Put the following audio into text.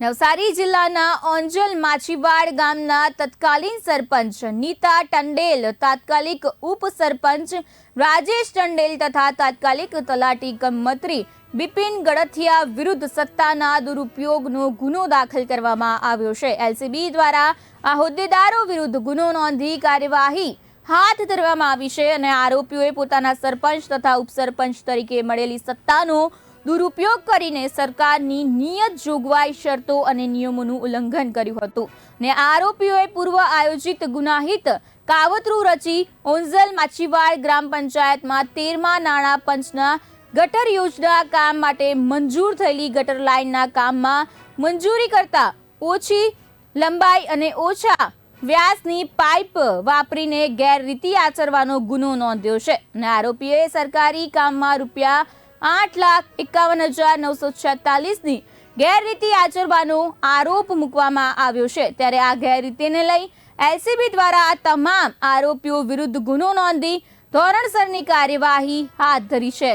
નવસારી જિલ્લાના ઓંજલ માછીવાડ ગામના તત્કાલીન સરપંચ નીતા ટંડેલ, તાત્કાલિક ઉપસરપંચ રાજેશ ટંડેલ તથા તાત્કાલિક તલાટી કમ મંત્રી બિપિન ગડથિયા વિરુદ્ધ સત્તાના દુરુપયોગનો ગુનો દાખલ કરવામાં આવ્યો છે. એલસીબી દ્વારા આ હોદ્દેદારો વિરુદ્ધ ગુનો નોંધી કાર્યવાહી હાથ ધરવામાં આવી છે અને આરોપીઓએ પોતાના સરપંચ તથા ઉપસરપંચ તરીકે મળેલી સત્તાનો દુરુપયોગ કરીને સરકારની નિયત જોગવાઈ શરતો અને નિયમોનું ઉલ્લંઘન કર્યું હતું ને આરોપીઓએ પૂર્વ આયોજિત ગુનાહિત કાવતરું રચી ઓન્ઝલ માછીવાડ ગ્રામ પંચાયતમાં તેરમા નાણાં પંચના ગટર યોજના કામ માટે મંજૂર થયેલી ગટર લાઇનના કામમાં મંજૂરી કરતા ઓછી લંબાઈ અને ઓછા વ્યાસની પાઇપ વાપરીને ગેરરીતિ આચરવાનો ગુનો નોંધ્યો છે અને આરોપીએ સરકારી કામમાં રૂપિયા આઠ લાખ એકાવન હજાર નવસો છેતાલીસની ગેરરીતિ આચરવાનો આરોપ મૂકવામાં આવ્યો છે. ત્યારે આ ગેરરીતિને લઈ એલસીબી દ્વારા આ તમામ આરોપીઓ વિરુદ્ધ ગુનો નોંધી ધોરણસરની કાર્યવાહી હાથ ધરી છે.